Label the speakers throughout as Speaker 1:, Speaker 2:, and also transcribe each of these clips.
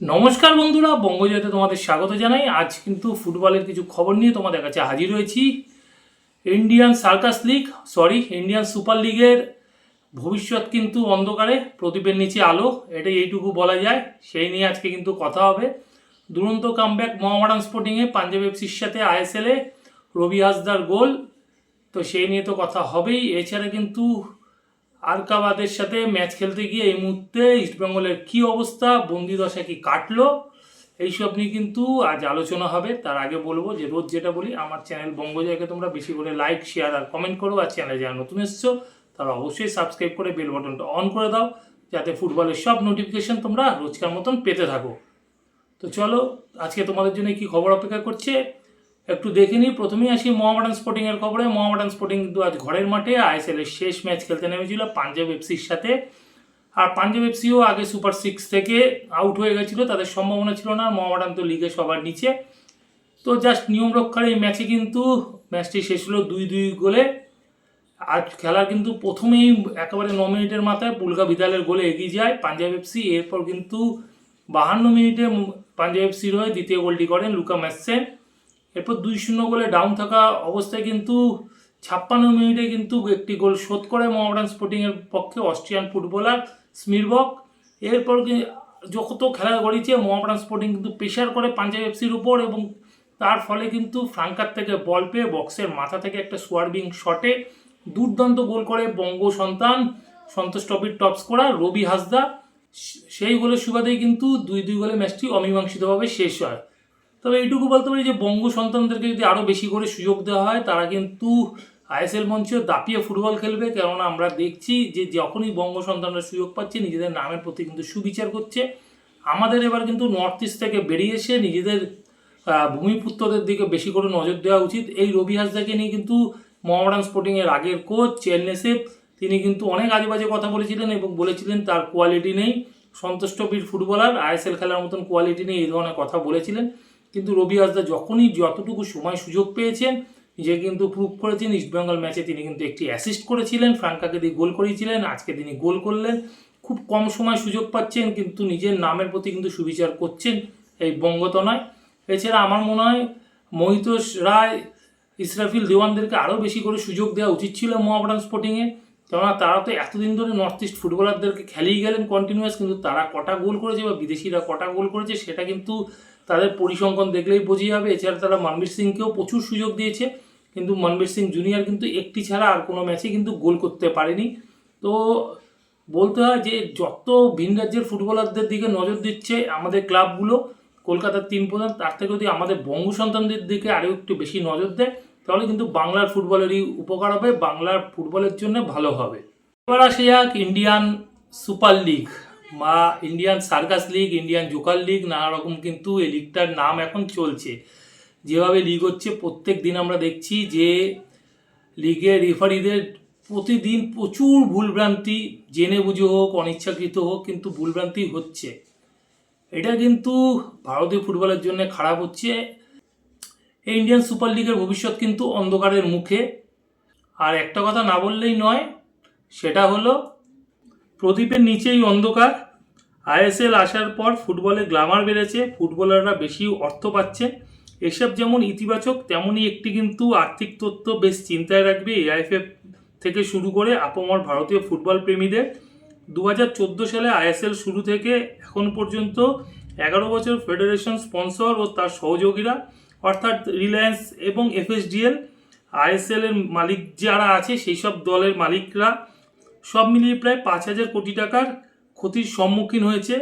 Speaker 1: নমস্কার বন্ধুরা, বঙ্গজয়তে তোমাদের স্বাগত জানাই। আজ কিন্তু ফুটবলের কিছু খবর নিয়ে তোমাদের কাছে হাজির হয়েছি। Indian circus league, sorry, Indian super লিগের ভবিষ্যৎ কিন্তু অন্ধকারে, প্রদীপের নিচে আলো এটা এইটুকু বলা যায়। সেই নিয়ে আজকে কিন্তু কথা হবে। দুরন্ত কামব্যাক মোহামেডান স্পোর্টিংয়ে পাঞ্জাব এফসির সাথে আইএসএলে রবি হাসদার গোল। তো সেই নিয়ে তো কথা হবেই। এছাড়া কিন্তু আরকাবাদের সাথে ম্যাচ খেলতে গিয়ে এই মুহূর্তে ইস্টবেঙ্গলের কী অবস্থা? বন্দি দশা কি কাটলো? এইসব নিয়ে কিন্তু আজ আলোচনা হবে। তার আগে বলব যে রোজ যেটা বলি, আমার চ্যানেল বঙ্গজয়কে তোমরা বেশি করে লাইক, শেয়ার আর কমেন্ট করো। আর চ্যানেলে যারা নতুন এসছো, তারা অবশ্যই সাবস্ক্রাইব করে বেল বাটনটা অন করে দাও, যাতে ফুটবলের সব নোটিফিকেশন তোমরা রোজকার মতন পেতে থাকো। তো চলো, আজকে তোমাদের জন্য কি খবর অপেক্ষা করছে? একটু দেখে নিই। প্রথমেই আসি মোহামেডান স্পোর্টিং এর খবরে। মোহামেডান স্পোর্টিং কিন্তু আজ ঘরের মাঠে, আইএসএল এর শেষ ম্যাচ খেলতে নেমেছিল পাঞ্জাব এফসির সাথে। আর পাঞ্জাব এফসিও আগে সুপার সিক্স থেকে আউট হয়ে গেছিল, তাদের সম্ভাবনা ছিল না। মোহামেডান তো লিগে সবার নিচে। তো জাস্ট নিয়ম রক্ষার এই ম্যাচে কিন্তু ম্যাচটি শেষ হলো দুই দুই গোলে। আজ খেলার কিন্তু প্রথমেই একেবারে ন মিনিটের মাথায় পুলকা বিদালের গোলে এগিয়ে যায় পাঞ্জাব এফসি। এরপর কিন্তু বাহান্ন মিনিটে পাঞ্জাব এফসির হয়ে দ্বিতীয় গোলটি করেন লুকা ম্যাসেন। এরপর দুই শূন্য গোলে ডাউন থাকা অবস্থায় কিন্তু ছাপ্পান্ন মিনিটে কিন্তু একটি গোল শোধ করে মোহামেডান স্পোর্টিংয়ের পক্ষে অস্ট্রিয়ান ফুটবলার স্মিরবক। এরপর যত খেলা গড়িয়েছে, মোহামেডান স্পোর্টিং কিন্তু প্রেশার করে পাঞ্জাব এফসির উপর এবং তার ফলে কিন্তু ফ্রাঙ্কার থেকে বল পেয়ে বক্সের মাথা থেকে একটা সোয়ারবিং শটে দুর্দান্ত গোল করে বঙ্গ সন্তান, সন্তোষ ট্রফির টপ স্কোরার রবি হাসদা। সেই গোলের সুবাদেই কিন্তু দুই দুই গোলে ম্যাচটি অমীমাংসিতভাবে শেষ হয়। তবে এইটুকু বলতে পারি যে বঙ্গ সন্তানদেরকে যদি আরও বেশি করে সুযোগ দেওয়া হয়, তারা কিন্তু আইএসএল মঞ্চে দাপিয়ে ফুটবল খেলবে। কেননা আমরা দেখছি যে যখনই বঙ্গ সন্তানরা সুযোগ পাচ্ছে, নিজেদের নামের প্রতি কিন্তু সুবিচার করছে। আমাদের এবার কিন্তু নর্থ ইস্ট থেকে বেরিয়ে এসে নিজেদের ভূমিপুত্রদের দিকে বেশি করে নজর দেওয়া উচিত। এই রবি হাসদাকে নিয়ে কিন্তু মোহামেডান স্পোর্টিংয়ের আগের কোচ চেন্নেসেপ তিনি কিন্তু অনেক আজে বাজে কথা বলেছিলেন এবং বলেছিলেন তার কোয়ালিটি নেই। সন্তোষ ট্রফির ফুটবলার আইএসএল খেলার মতন কোয়ালিটি নেই, এই ধরনের কথা বলেছিলেন। কিন্তু রবি হাসদা যখনই যতটুকু সময় সুযোগ পেয়েছেন নিজে কিন্তু প্রুভ করেছেন ইস্টবেঙ্গল ম্যাচে তিনি কিন্তু একটি অ্যাসিস্ট করেছিলেন, ফ্রাঙ্কাকে দিয়ে গোল করিয়েছিলেন, আজকে তিনি গোল করলেন। খুব কম সময় সুযোগ পাচ্ছেন, কিন্তু নিজের নামের প্রতি কিন্তু সুবিচার করছেন এই বঙ্গতনায়। এছাড়া আমার মনে হয় মহিতোষ রায়, ইসরাফিল দেওয়ানদেরকে আরও বেশি করে সুযোগ দেওয়া উচিত ছিল মোহামেডান স্পোর্টিংয়ে কেননা তারা তো এতদিন ধরে নর্থ ইস্ট ফুটবলারদেরকে খেলেই গেলেন কন্টিনিউয়াস কিন্তু তারা কটা গোল করেছে বা বিদেশিরা কটা গোল করেছে, সেটা কিন্তু তাদের পরিসংখ্যান দেখলেই বোঝা যাবে। এছাড়া তারা মনবীর সিংকেও প্রচুর সুযোগ দিয়েছে। কিন্তু মনবীর সিং জুনিয়র কিন্তু একটি ছাড়া আর কোনো ম্যাচে কিন্তু গোল করতে পারেনি। তো বলতে হয় যে যত ভিন রাজ্যের ফুটবলারদের দিকে নজর দিচ্ছে আমাদের ক্লাবগুলো, কলকাতার তিন প্রধান, তার থেকে যদি আমাদের বঙ্গ সন্তানদের দিকে আরও একটু বেশি নজর দেয়, তাহলে কিন্তু বাংলার ফুটবলেরই উপকার হবে, বাংলার ফুটবলের জন্য ভালো হবে। এবার আসে যাক ইন্ডিয়ান সুপার লিগ। বা Indian circus league Indian joker league নানা রকম কিন্তু এই লিগটার নাম এখন চলছে। যেভাবে লিগ হচ্ছে, প্রত্যেক দিন আমরা দেখছি যে লিগে রেফারিদের প্রতিদিন প্রচুর ভুলভ্রান্তি, জেনে বুঝে হোক, অনিচ্ছাকৃত হোক, কিন্তু ভুলভ্রান্তি হচ্ছে। এটা কিন্তু ভারতীয় ফুটবলের জন্য খারাপ হচ্ছে। এই ইন্ডিয়ান সুপার লিগের ভবিষ্যৎ কিন্তু অন্ধকারের মুখে। আর একটা কথা না বললেই নয়, সেটা হলো প্রদীপের নিচেই অন্ধকার। আইএসএল আসার পর ফুটবলে গ্লামার বেড়েছে, ফুটবলাররা বেশি অর্থ পাচ্ছে। এসব যেমন ইতিবাচক, তেমনই একটি কিন্তু আর্থিক তথ্য বেশ চিন্তায় রাখবে এআইএফএফ থেকে শুরু করে আপমর ভারতীয় ফুটবল প্রেমীদের। দু হাজার চোদ্দ সালে আইএসএল শুরু থেকে এখন পর্যন্ত এগারো বছর ফেডারেশন স্পন্সর ও তার সহযোগীরা, অর্থাৎ রিলায়েন্স এবং এফএসডিএল আইএসএল এর মালিক যারা আছে সেই সব দলের মালিকরা সব মিলিয়ে প্রায় পাঁচ হাজার কোটি টাকার ক্ষতির সম্মুখীন হয়েছে।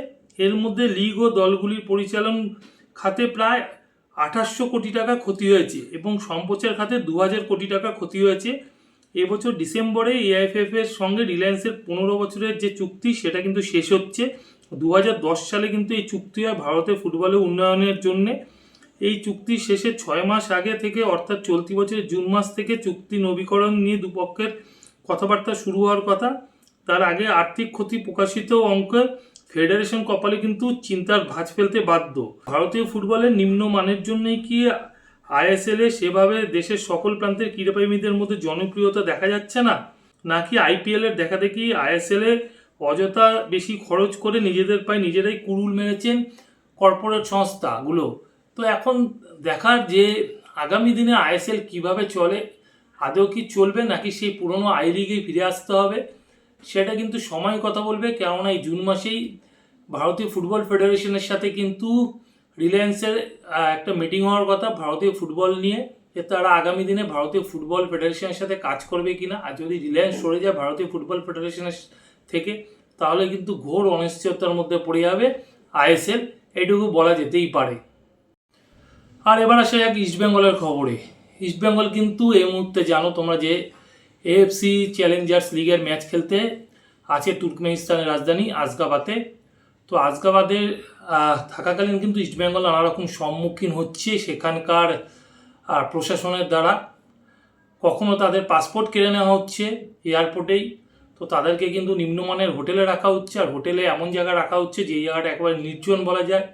Speaker 1: এর মধ্যে লিগ ও দলগুলির পরিচালন খাতে প্রায় আঠাশশো কোটি টাকা ক্ষতি হয়েছে এবং সম্প্রচার খাতে দু হাজার কোটি টাকা ক্ষতি হয়েছে। এবছর ডিসেম্বরে এআইএফএফ এর সঙ্গে রিলায়েন্সের পনেরো বছরের যে চুক্তি, সেটা কিন্তু শেষ হচ্ছে। দু হাজার দশ সালে কিন্তু এই চুক্তি হয় ভারতের ফুটবলের উন্নয়নের জন্যে। এই চুক্তি শেষে ছয় মাস আগে থেকে, অর্থাৎ চলতি বছরের জুন মাস থেকে, চুক্তি নবীকরণ নিয়ে দুপক্ষের কথাবার্তা শুরু হওয়ার কথা। তার আগে আর্থিক ক্ষতি প্রকাশিত অঙ্কে ফেডারেশন কপালে কিন্তু চিন্তার ভাঁজ ফেলতে বাধ্য। ভারতীয় ফুটবলের নিম্ন মানের জন্যই কি আইএসএল এ সেভাবে দেশের সকল প্রান্তের ক্রীড়াপ্রেমীদের মধ্যে জনপ্রিয়তা দেখা যাচ্ছে না? নাকি আইপিএল এর দেখা দেখি আইএসএল অযথা বেশি খরচ করে নিজেদের পায়ে নিজেরাই কুড়ুল মেরেছেন কর্পোরেট সংস্থাগুলো? তো এখন দেখার যে আগামী দিনে আইএসএল কীভাবে চলে আদৌ কি চলবে নাকি সেই পুরনো আই লিগেই ফিরে আসতে হবে? সেটা কিন্তু সময় কথা বলবে, কেননা এই জুন মাসেই ভারতীয় ফুটবল ফেডারেশনের সাথে কিন্তু রিলায়েন্সের একটা মিটিং হওয়ার কথা। ভারতীয় ফুটবল নিয়ে যে তারা আগামী দিনে ভারতীয় ফুটবল ফেডারেশনের সাথে কাজ করবে কিনা, আর যদি রিলায়েন্স সরে যায় ভারতীয় ফুটবল ফেডারেশনের থেকে, তাহলে কিন্তু ঘোর অনিশ্চয়তার মধ্যে পড়ে যাবে আইএসএল এইটুকু বলা যেতেই পারে। আর এবার আসা যাক ইস্টবেঙ্গলের খবরে। ইস্টবেঙ্গল কিন্তু এই মুহূর্তে জানো তোমরা যে এএফসি চ্যালেঞ্জার্স লিগের ম্যাচ খেলতে আছে তুর্কমেনিস্তানের রাজধানী আজগাবাতে তো আজগাবাদে আহ, থাকাকালীন কিন্তু ইস্টবেঙ্গল নানা রকম সম্মুখীন হচ্ছে সেখানকার প্রশাসনের দ্বারা। কখনো তাদের পাসপোর্ট কেড়ে নেওয়া হচ্ছে এয়ারপোর্টেই তো তাদেরকে কিন্তু নিম্নমানের হোটেলে রাখা হচ্ছে। আর হোটেলে এমন জায়গায় রাখা হচ্ছে যে জায়গাটা একেবারে নির্জন বলা যায়।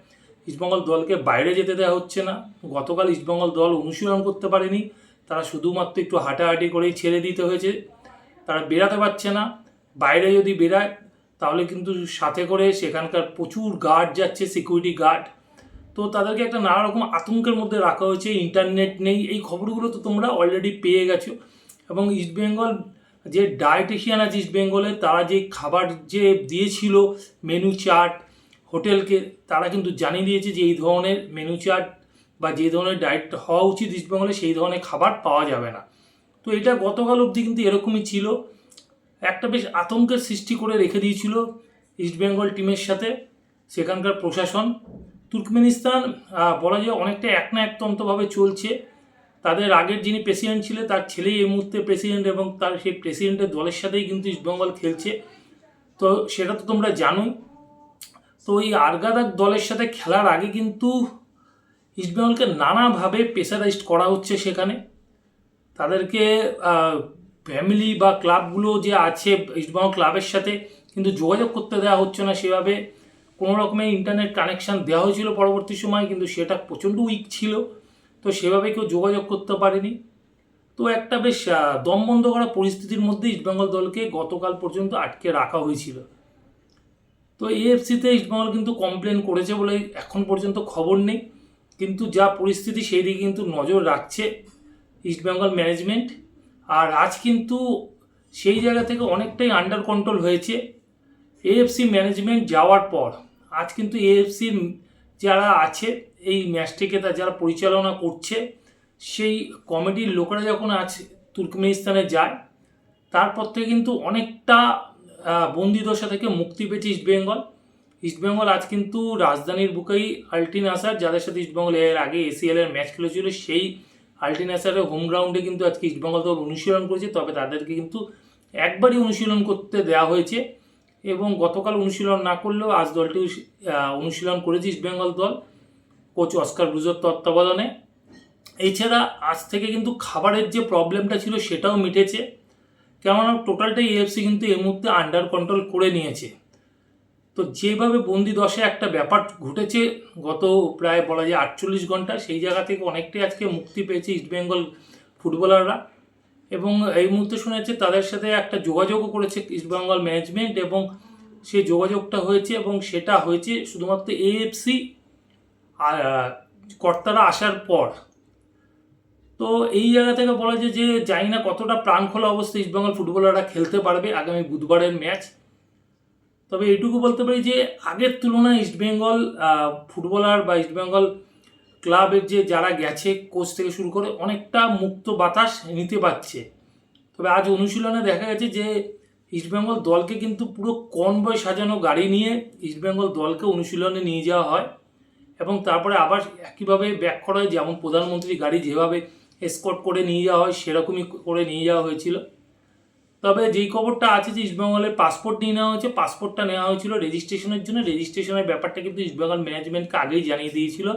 Speaker 1: ইস্টবেঙ্গল দলকে বাইরে যেতে দেওয়া হচ্ছে না। গতকাল ইস্টবেঙ্গল দল অনুশীলন করতে পারেনি। তারা শুধুমাত্র একটু হাঁটাহাঁটি করেই ছেড়ে দিতে হয়েছে। তারা বেরাতে পারছে না। বাইরে যদি বেরায় তাহলে কিন্তু সাথে করে সেখানকার প্রচুর গার্ড যাচ্ছে সিকিউরিটি গার্ড তো তাদেরকে একটা নানা রকম আতঙ্কের মধ্যে রাখা হয়েছে। ইন্টারনেট নেই। এই খবরগুলো তো তোমরা অলরেডি পেয়ে গেছো। এবং ইস্টবেঙ্গল যে ডায়েটিশিয়ান আছে ইস্টবেঙ্গলে তারা যে খাবার যে দিয়েছিল মেনু চার্ট হোটেলকে তারা কিন্তু জানিয়ে দিয়েছে যে এই ধরনের মেনু চার্ট বা যে ধরনের ডায়েট হওয়া উচিত ইস্টবেঙ্গলে সেই ধরনের খাবার পাওয়া যাবে না। তো এটা গতকাল অবধি কিন্তু এরকমই ছিল। একটা বেশ আতঙ্কের সৃষ্টি করে রেখে দিয়েছিল ইস্টবেঙ্গল টিমের সাথে সেখানকার প্রশাসন। তুর্কমেনিস্তান বলা যায় অনেকটা এক না একতন্তভাবে চলছে। তাদের আগের যিনি প্রেসিডেন্ট ছিলেন, তার ছেলেই এই মুহূর্তে প্রেসিডেন্ট এবং তার সেই প্রেসিডেন্টের দলের সাথেই কিন্তু ইস্টবেঙ্গল খেলছে। তো সেটা তো তোমরা জানোই। তো এই আরগাদার দলের সাথে খেলার আগে কিন্তু ইস্টবেঙ্গলকে নানাভাবে প্রেসারাইজড করা হচ্ছে সেখানে। তাদেরকে ফ্যামিলি বা ক্লাবগুলো যে আছে ইস্টবেঙ্গল ক্লাবের সাথে কিন্তু যোগাযোগ করতে দেওয়া হচ্ছে না সেভাবে। কোনো রকমের ইন্টারনেট কানেকশান দেওয়া হয়েছিল পরবর্তী সময় কিন্তু সেটা প্রচণ্ড উইক ছিল। তো সেভাবে কেউ যোগাযোগ করতে পারেনি। তো একটা বেশ আহ, দম বন্ধ করা পরিস্থিতির মধ্যে ইস্টবেঙ্গল দলকে গতকাল পর্যন্ত আটকে রাখা হয়েছিল। তো এএফসিতে ইস্টবেঙ্গল কিন্তু কমপ্লেন করেছে বলে এখন পর্যন্ত খবর নেই। কিন্তু যা পরিস্থিতি সেই দিকে কিন্তু নজর রাখছে ইস্টবেঙ্গল ম্যানেজমেন্ট আর আজ কিন্তু সেই জায়গা থেকে অনেকটাই আন্ডার কন্ট্রোল হয়েছে এএফসি ম্যানেজমেন্ট যাওয়ার পর। আজ কিন্তু এএফসির যারা আছে, এই ম্যাচটিকে তা যারা পরিচালনা করছে, সেই কমিটির লোকেরা যখন আজ তুর্কমেনিস্তানে যায়, তারপর থেকে কিন্তু অনেকটা বন্দিদশা থেকে মুক্তি পেয়েছে ইস্টবেঙ্গল ইস্টবেঙ্গল আজ কিন্তু রাজধানীর বুকেই আল্টিন আসার যাদের সাথে ইস্টবেঙ্গল এর আগে এসিএল এর ম্যাচ খেলেছিল, সেই আল্টিন আসারের হোম গ্রাউন্ডে কিন্তু আজকে ইস্টবেঙ্গল দল অনুশীলন করেছে। তবে তাদেরকে কিন্তু একবারই অনুশীলন করতে দেওয়া হয়েছে এবং গতকাল অনুশীলন না করলেও আজ দলটি অনুশীলন করেছে ইস্টবেঙ্গল দল, কোচ অস্কার ব্রুজের তত্ত্বাবধানে। এছাড়া আজ থেকে কিন্তু খাবারের যে প্রবলেমটা ছিল, সেটাও মিটেছে। কেননা টোটালটাই এএফসি কিন্তু এই মুহূর্তে আন্ডার কন্ট্রোল করে নিয়েছে। তো যেভাবে বন্দি দশে একটা ব্যাপার ঘটেছে, গত প্রায় বলা যায় আটচল্লিশ ঘণ্টা, সেই জায়গা থেকে অনেকটাই আজকে মুক্তি পেয়েছে ইস্টবেঙ্গল ফুটবলাররা এবং এই মুহূর্তে শোনা তাদের সাথে একটা যোগাযোগও করেছে ইস্টবেঙ্গল ম্যানেজমেন্ট এবং সেই যোগাযোগটা হয়েছে এবং সেটা হয়েছে শুধুমাত্র এএফসি কর্তারা আসার পর। তো এই জায়গা থেকে বলা যায় যে জানি না কতটা প্রাণ খোলা ইস্টবেঙ্গল ফুটবলাররা খেলতে পারবে আগামী বুধবারের ম্যাচ তবে এইটুকু বলতে পারি যে আগের তুলনায় ইস্টবেঙ্গল ফুটবলার বা ইস্টবেঙ্গল ক্লাবের যে যারা গেছে কোচ থেকে শুরু করে অনেকটা মুক্ত বাতাস নিতে পারছে। তবে আজ অনুশীলনে দেখা গেছে যে ইস্টবেঙ্গল দলকে কিন্তু পুরো কনভয় সাজানো গাড়ি নিয়ে ইস্টবেঙ্গল দলকে অনুশীলনে নিয়ে যাওয়া হয় এবং তারপরে আবার একইভাবে ব্যাক করা হয় যেমন প্রধানমন্ত্রী গাড়ি যেভাবে এসকট করে নিয়ে যাওয়া হয়, সেরকমই করে নিয়ে যাওয়া হয়েছিল। তবে যেই খবরটা আছে যে ইস্টবেঙ্গলের পাসপোর্ট নিয়ে নেওয়া হয়েছে পাসপোর্টটা নেওয়া হয়েছিল রেজিস্ট্রেশনের জন্য। রেজিস্ট্রেশনের ব্যাপারটা কিন্তু ইস্টবেঙ্গল ম্যানেজমেন্টকে আগেই জানিয়ে দিয়েছিল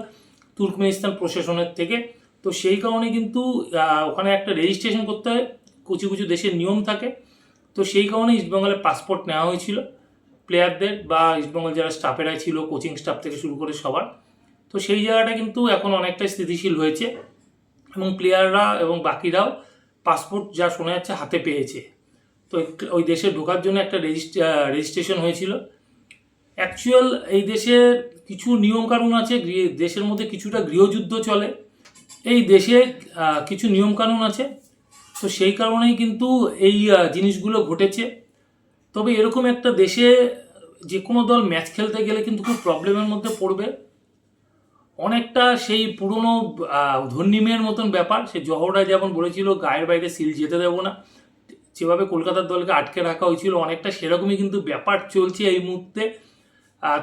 Speaker 1: তুর্কমেনিস্তান প্রশাসনের থেকে। তো সেই কারণে কিন্তু ওখানে একটা রেজিস্ট্রেশন করতে হয় কিছু কিছু দেশের নিয়ম থাকে। তো সেই কারণে ইস্টবেঙ্গলের পাসপোর্ট নেওয়া হয়েছিল প্লেয়ারদের বা ইস্টবেঙ্গল যারা স্টাফেরা ছিল কোচিং স্টাফ থেকে শুরু করে সবার। তো সেই জায়গাটা কিন্তু এখন অনেকটাই স্থিতিশীল হয়েছে। এবং প্লেয়াররা এবং বাকিরাও পাসপোর্ট যা শোনা যাচ্ছে হাতে পেয়েছে। তো ওই দেশে ঢোকার জন্য একটা রেজিস্ট্রেশন হয়েছিল। অ্যাকচুয়াল এই দেশে কিছু নিয়মকানুন আছে দেশের মধ্যে কিছুটা গৃহযুদ্ধ চলে। এই দেশে কিছু নিয়মকানুন আছে। তো সেই কারণেই কিন্তু এই জিনিসগুলো ঘটেছে। তবে এরকম একটা দেশে যে কোনো দল ম্যাচ খেলতে গেলে কিন্তু খুব প্রবলেমের মধ্যে পড়বে। অনেকটা সেই পুরনো ধর্নিমের মতন ব্যাপার। সে জহররা যেমন বলেছিল, গায়ের বাইরে সিল যেতে দেবো না। যেভাবে কলকাতার দলকে আটকে রাখা হয়েছিল, অনেকটা সেরকমই কিন্তু ব্যাপার চলছে এই মুহূর্তে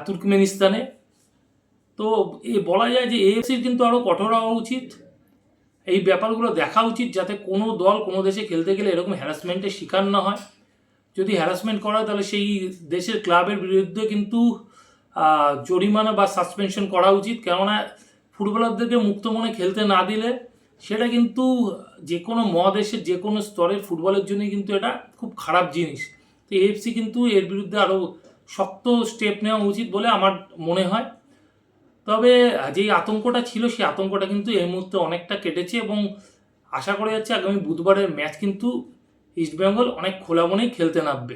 Speaker 1: তুর্কমেনিস্তানে। তো এ বলা যায় যে এএফসির কিন্তু আরও কঠোর হওয়া উচিত। এই ব্যাপারগুলো দেখা উচিত যাতে কোনো দল কোনো দেশে খেলতে গেলে এরকম হ্যারাসমেন্টের শিকার না হয়। যদি হ্যারাসমেন্ট করা তাহলে সেই দেশের ক্লাবের বিরুদ্ধে কিন্তু জরিমানা বা সাসপেনশন করা উচিত। কেননা ফুটবলারদেরকে মুক্ত মনে খেলতে না দিলে সেটা কিন্তু যে কোনো মহাদেশের যে কোনো স্তরের ফুটবলের জন্যই কিন্তু এটা খুব খারাপ জিনিস। তো এএফসি কিন্তু এর বিরুদ্ধে আরও শক্ত স্টেপ নেওয়া উচিত বলে আমার মনে হয়। তবে যেই আতঙ্কটা ছিল, সেই আতঙ্কটা কিন্তু এই মুহূর্তে অনেকটা কেটেছে এবং আশা করা যাচ্ছে আগামী বুধবারের ম্যাচ কিন্তু ইস্টবেঙ্গল অনেক খোলা মনেই খেলতে নামবে।